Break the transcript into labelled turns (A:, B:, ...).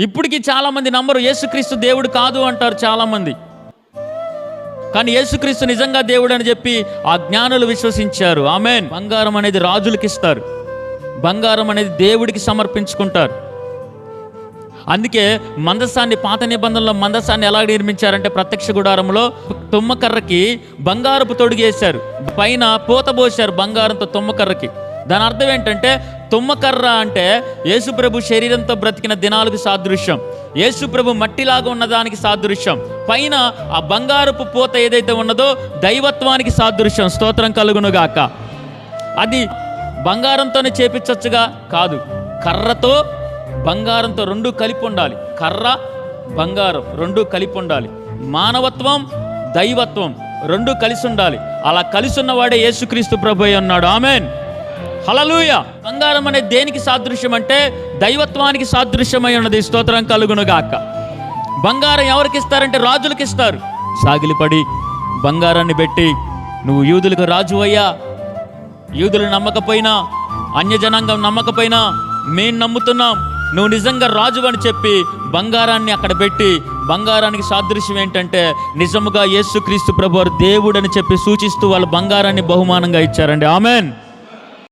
A: ఇప్పటికీ చాలామంది నమ్మరు యేసుక్రీస్తు దేవుడు కాదు అంటారు చాలామంది. కానీ యేసుక్రీస్తు నిజంగా దేవుడు అని చెప్పి ఆ జ్ఞానులు విశ్వసించారు. ఆమెన్. బంగారం అనేది రాజులకి ఇస్తారు. బంగారం అనేది దేవుడికి సమర్పించుకుంటారు. అందుకే మందసాన్ని పాత నిబంధనలో మందసాన్ని ఎలా నిర్మించారంటే ప్రత్యక్ష గుడారంలో తుమ్మకర్రకి బంగారపు తొడిగేశారు. పైన పూత పోశారు బంగారంతో తుమ్మకర్రకి. దాని అర్థం ఏంటంటే తుమ్మకర్ర అంటే యేసుప్రభు శరీరంతో బ్రతికిన దినాలకు సాదృశ్యం. యేసుప్రభు మట్టిలాగా ఉన్నదానికి సాదృశ్యం. పైన ఆ బంగారపు పూత ఏదైతే ఉన్నదో దైవత్వానికి సాదృశ్యం. స్తోత్రం కలుగునుగాక. అది బంగారంతోనే చేపించచ్చుగా? కాదు. కర్రతో బంగారంతో రెండు కలిపి ఉండాలి. కర్ర బంగారం రెండు కలిపి ఉండాలి. మానవత్వం దైవత్వం రెండు కలిసి ఉండాలి. అలా కలిసి ఉన్నవాడే యేసుక్రీస్తు ప్రభు అయి ఉన్నాడు. ఆమెన్. హలలుయ బంగారం అనేది దేనికి సాదృశ్యం అంటే దైవత్వానికి సాదృశ్యమై ఉన్నది. స్తోత్రం కలుగునుగాక బంగారం ఎవరికి ఇస్తారంటే రాజులకు ఇస్తారు. సాగిలిపడి బంగారాన్ని పెట్టి నువ్వు యూదులకు రాజు అయ్యా. యూదులు నమ్మకపోయినా అన్యజనాంగం నమ్మకపోయినా మేము నమ్ముతున్నాం. నువ్వు నిజంగా రాజు అని చెప్పి బంగారాన్ని అక్కడ పెట్టి బంగారానికి సాదృశ్యం ఏంటంటే నిజముగా యేసుక్రీస్తు ప్రభు దేవుడని దేవుడు అని చెప్పి సూచిస్తూ వాళ్ళు బంగారాన్ని బహుమానంగా ఇచ్చారండి. ఆమెన్.